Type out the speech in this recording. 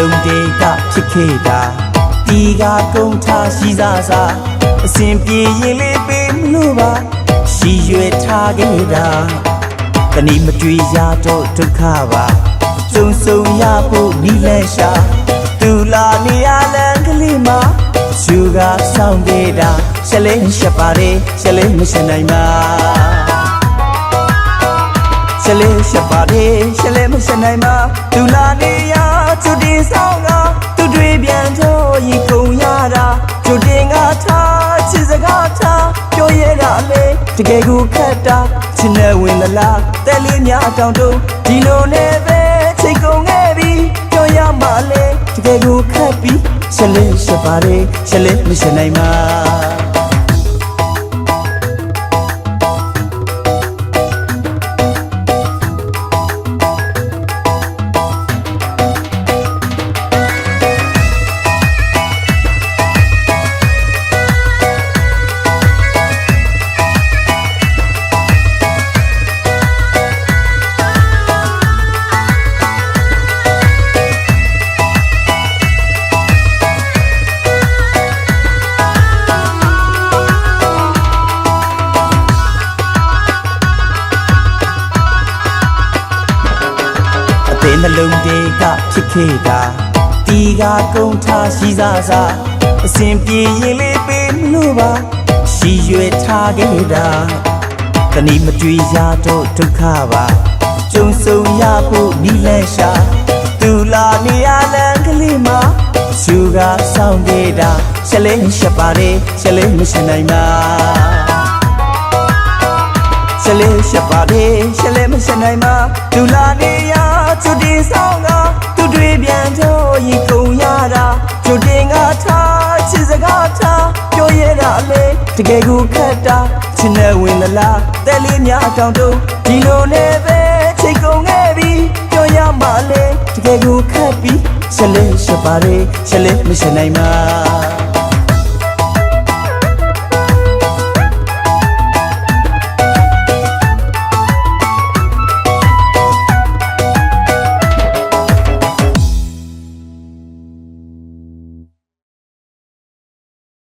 လုံးတွေကဖြစ်ခဲ့တာတီကကုန်းထားရှိစားစားအစဉ်ပြေရင်လေးပေးမလို့ပါရှိရွယ်ထားခဲ့တာတဏီမကြွေရတော့ဒုက္ခပါစုံစုံရဖို့နီလန့်ရှာသူလာနေရလန်ကလေးမှာရှူကဆောင်ခဲ့တာရှလဲရှက်ပါတယ်ရှလဲမရှင်းနိုင်ပါရှလဲရှက်ပါတယ်ရှလဲမရှက်နိုင်ပါသူလာနေရ ချွတ်တင်ဆောင်ကသူတွေပြန်တော့ရီကုံရတာချွတ်တင်ကထားချစ်စကားထားပြောရတာလေတကယ်ကိုခက်တာချစ်နေဝင်သလားတဲလေးများတောင်တုံးဒီလိုနဲ့ပဲချိန်ကုန်ခဲ့ပြီပြောရမှလေတကယ်ကိုခက်ပြီရှလဲရှက်ပါတယ်ရှလဲမရှက်နိုင်ပါ နှလုံးတွေကဖြစ်ခဲ့တာတီကကုန်းထားရှိစားစားအစဉ်ပြေရင်လေးပေးမလို့ပါရှိရွယ်ထားခဲ့တာတဏီမကြွေရတော့ဒုက္ခပါကြုံစုံရဖို့နီလန့်ရှာသူလာနေရလန်ကလေးမှာရှူကဆောင်ခဲ့တာရှလဲရှက်ပါတယ်ရှလဲမရှင်းနိုင်ပါရှလဲရှက်ပါတယ်ရှလဲမရှက်နိုင်ပါသူလာနေရ ချွတ်တင်ဆောင်ကသူတွေပြန်တော့ရီကုံရတာချွတ်တင်ကထားချစ်စကားထားပြောရတာလေတကယ်ကိုခက်တာချစ်နေဝင်သလားတဲလေးများတောင်တုံးဒီလိုနဲ့ပဲချိန်ကုန်ခဲ့ပြီပြောရမှလေတကယ်ကိုခက်ပြီရှလဲရှက်ပါတယ်ရှလဲမရှက်နိုင်ပါ